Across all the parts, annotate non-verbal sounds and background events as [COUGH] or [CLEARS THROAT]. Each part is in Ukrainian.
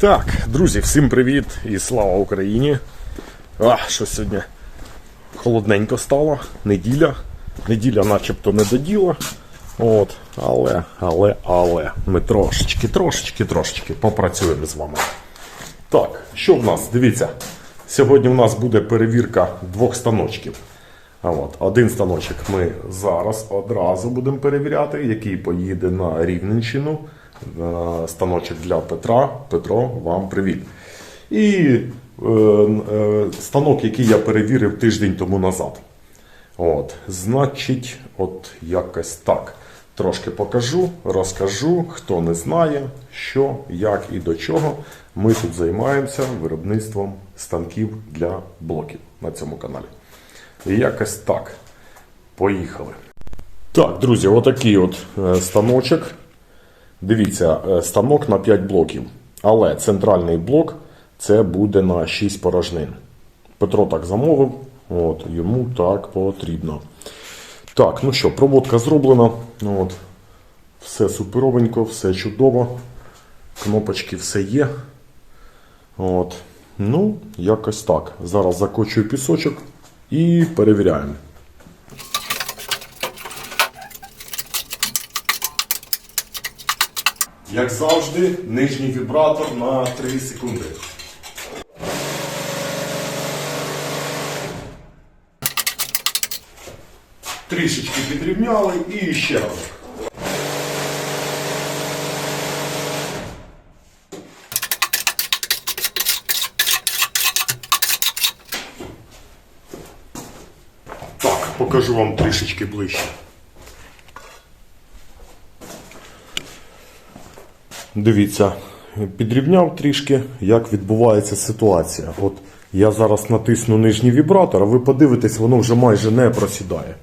Так, друзі, всім привіт і слава Україні. А, що сьогодні холодненько стало, неділя. Неділя начебто не до діла. От, але, але, але, ми трошечки, трошечки, трошечки попрацюємо з вами. Так, що в нас? Дивіться, сьогодні в нас буде перевірка двох станочків. От, один станочок ми зараз одразу будемо перевіряти, який поїде на Рівненщину. Станочок для Петра. Петро, вам привіт. І е, е, станок, який я перевірив тиждень тому назад. От, значить, от якось так. Трошки покажу, розкажу, хто не знає, що, як і до чого. Ми тут займаємося виробництвом станків для блоків на цьому каналі. І якось так. Поїхали. Так, друзі, отакий от е, станочок. Дивіться, е, станок на 5 блоків. Але центральний блок це буде на 6 порожнин. Петро так замовив, от, йому так потрібно. Так, ну що, проводка зроблена. От, все суперовенько, все чудово. Кнопочки все є. От. Ну, якось так. Зараз закочую пісочок і перевіряємо. Як завжди, нижній вібратор на 3 секунди. Трішечки підрівняли і ще раз. Так, покажу вам трішечки ближче. Дивіться, підрівняв трішки, як відбувається ситуація. От я зараз натисну нижній вібратор, а ви подивитесь, воно вже майже не просідає.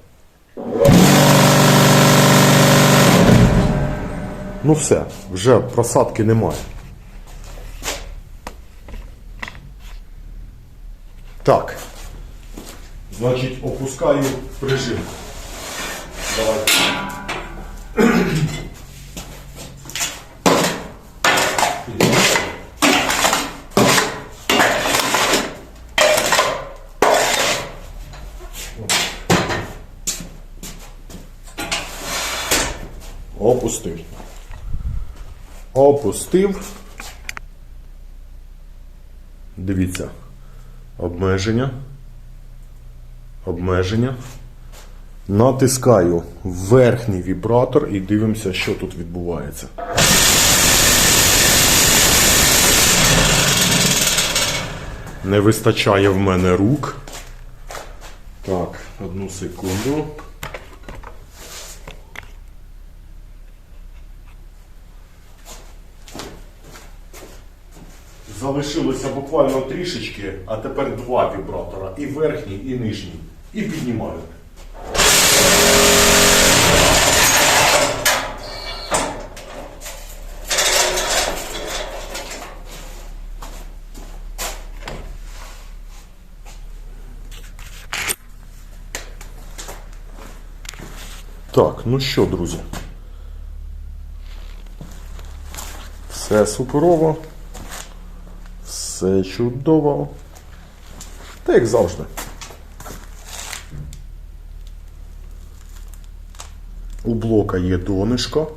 Ну все, вже просадки немає. Так. Значить, опускаю прижимку. Давайте. Опустив. Опустив. Дивіться. Обмеження. Обмеження. Натискаю верхній вібратор і дивимося, що тут відбувається. Не вистачає в мене рук. Так, одну секунду. Залишилося буквально трішечки, а тепер два вібратора. І верхній, і нижній. І піднімаю. Так, ну що, друзі? Все суперово. Все чудово. Та як завжди. У блока є донишко.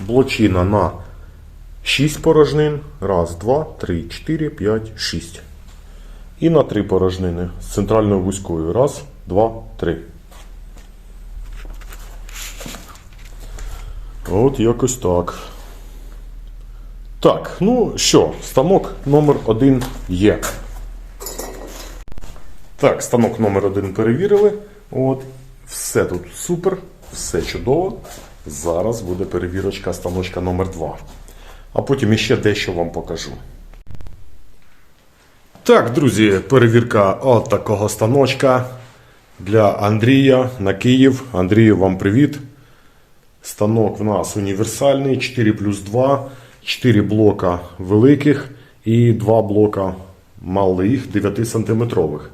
Блочина на 6 порожнин. Раз, два, три, чотири, п'ять, шість. І на 3 порожнини з центральною вузькою. Раз, два, три. От якось так. Так, ну що, станок номер один є. Так, станок номер один перевірили. От, все тут супер, все чудово. Зараз буде перевірочка станочка номер 2. А потім іще дещо вам покажу. Так, друзі, перевірка от такого станочка для Андрія на Київ. Андрію, вам привіт. Станок в нас універсальний 4 плюс 2, 4 блока великих і 2 блока малих 9 сантиметрових.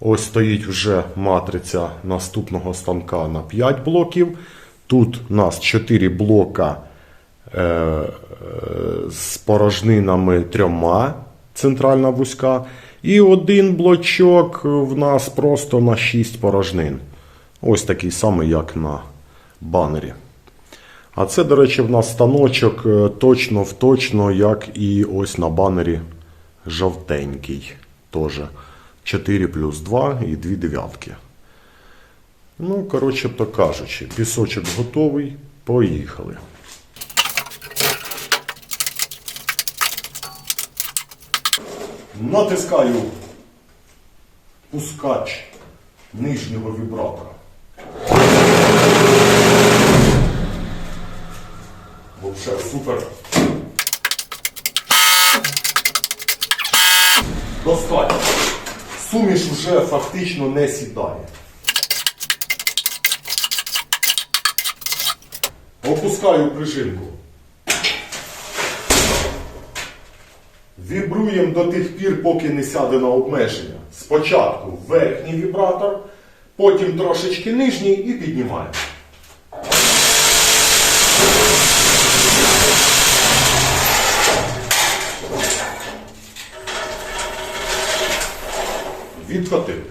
Ось стоїть вже матриця наступного станка на 5 блоків. Тут у нас 4 блока е, е, з порожнинами трьома, центральна вузька. І один блочок в нас просто на 6 порожнин. Ось такий самий, як на банері. А це, до речі, в нас станочок е, точно в точно, як і ось на банері жовтенький. Теж 4 плюс 2 і 2 дев'ятки. Ну, коротше то кажучи, пісочок готовий. Поїхали. Натискаю пускач нижнього вібратора. Вообще супер. Достатньо. Суміш вже фактично не сідає. Опускаю пружинку. Вібруємо до тих пір, поки не сяде на обмеження. Спочатку верхній вібратор, потім трошечки нижній і піднімаємо. Відкотили.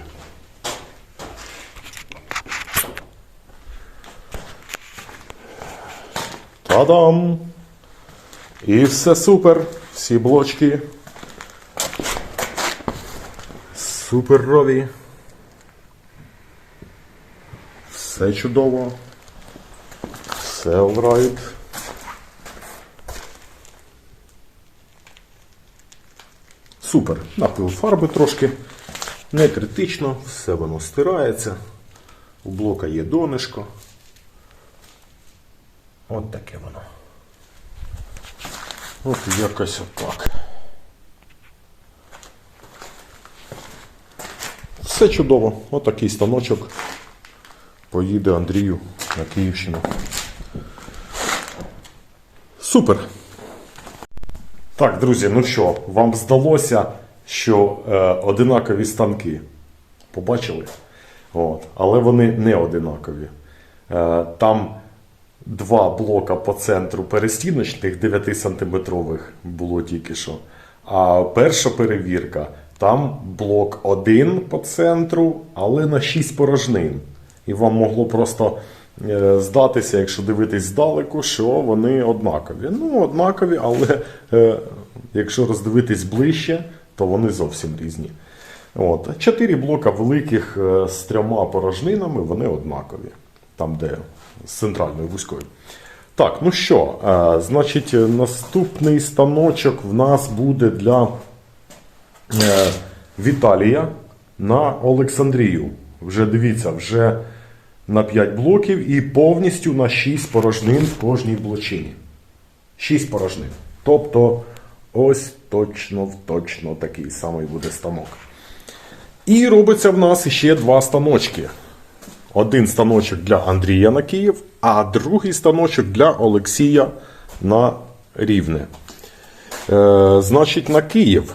Та-дам! І все супер. Всі блочки. Суперові. Все чудово. Все alright. Супер. Напив фарби трошки. Не критично, все воно стирається. У блока є донишко. От таке воно. От якось отак. Все чудово. Отакий станочок. Поїде Андрію на Київщину. Супер. Так, друзі, ну що, вам здалося, що е, одинакові станки. Побачили? От. Але вони не одинакові. Е, там два блока по центру перестіночних 9-сантиметрових було тільки що. А перша перевірка, там блок один по центру, але на 6 порожнин. І вам могло просто е, здатися, якщо дивитись здалеку, що вони однакові. Ну, однакові, але е, якщо роздивитись ближче, то вони зовсім різні. От. Чотири блока великих е, з трьома порожнинами, вони однакові. Там, де з центральною вузькою. Так, ну що, е, значить, наступний станочок в нас буде для е, Віталія на Олександрію. Вже дивіться, вже на 5 блоків і повністю на 6 порожнин в кожній блочині. 6 порожнин. Тобто, ось точно точно такий самий буде станок. І робиться в нас ще два станочки. Один станочок для Андрія на Київ, а другий станочок для Олексія на Рівне. Е, значить, на Київ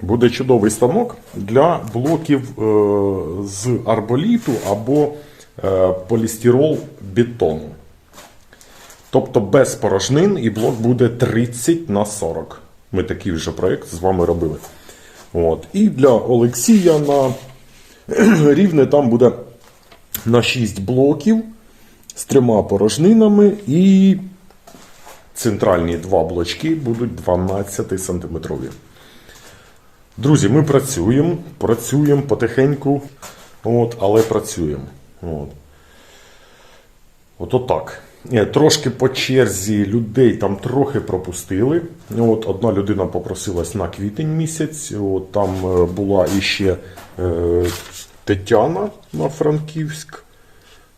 буде чудовий станок для блоків е, з арболіту або е, полістирол бетону. Тобто без порожнин і блок буде 30 на 40. Ми такий вже проєкт з вами робили. От. І для Олексія на [CLEARS THROAT] рівне там буде на 6 блоків з трьома порожнинами і центральні два блочки будуть 12 сантиметрові. Друзі, ми працюємо, працюємо потихеньку, от, але працюємо. От. От отак. Е, Трошки по черзі людей там трохи пропустили. От Одна людина попросилась на квітень місяць. От Там е, була іще е, Тетяна на Франківськ.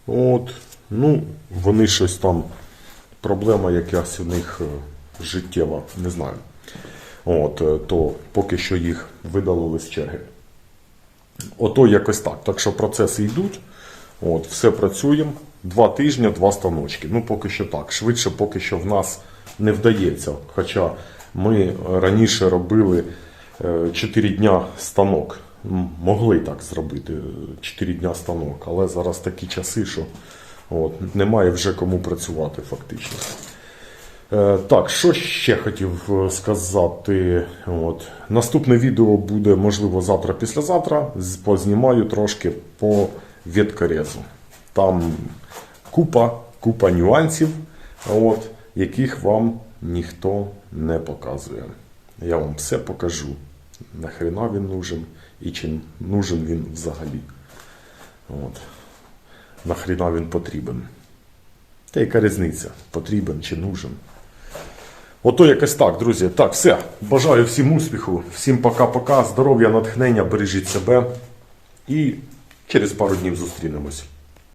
От. Ну, Вони щось там, проблема якась у них е, життєва, не знаю. От, То поки що їх видалили з черги. Ото якось так. Так що процеси йдуть. От, все працюємо. Два тижні, два станочки. Ну, поки що так. Швидше, поки що в нас не вдається. Хоча ми раніше робили 4 дня станок. Могли так зробити 4 дня станок, але зараз такі часи, що от, немає вже кому працювати фактично. Е, Так, що ще хотів е, сказати? От. Наступне відео буде, можливо, завтра післязавтра. Познімаю трошки по веткорезу. Там купа, купа нюансів, от, яких вам ніхто не показує. Я вам все покажу. Нахрена він нужен і чи нужен він взагалі. От. Нахрена він потрібен. Та яка різниця, потрібен чи нужен. Ото якось так, друзі. Так, все. Бажаю всім успіху, всім пока-пока, здоров'я, натхнення, бережіть себе. І через пару днів зустрінемось.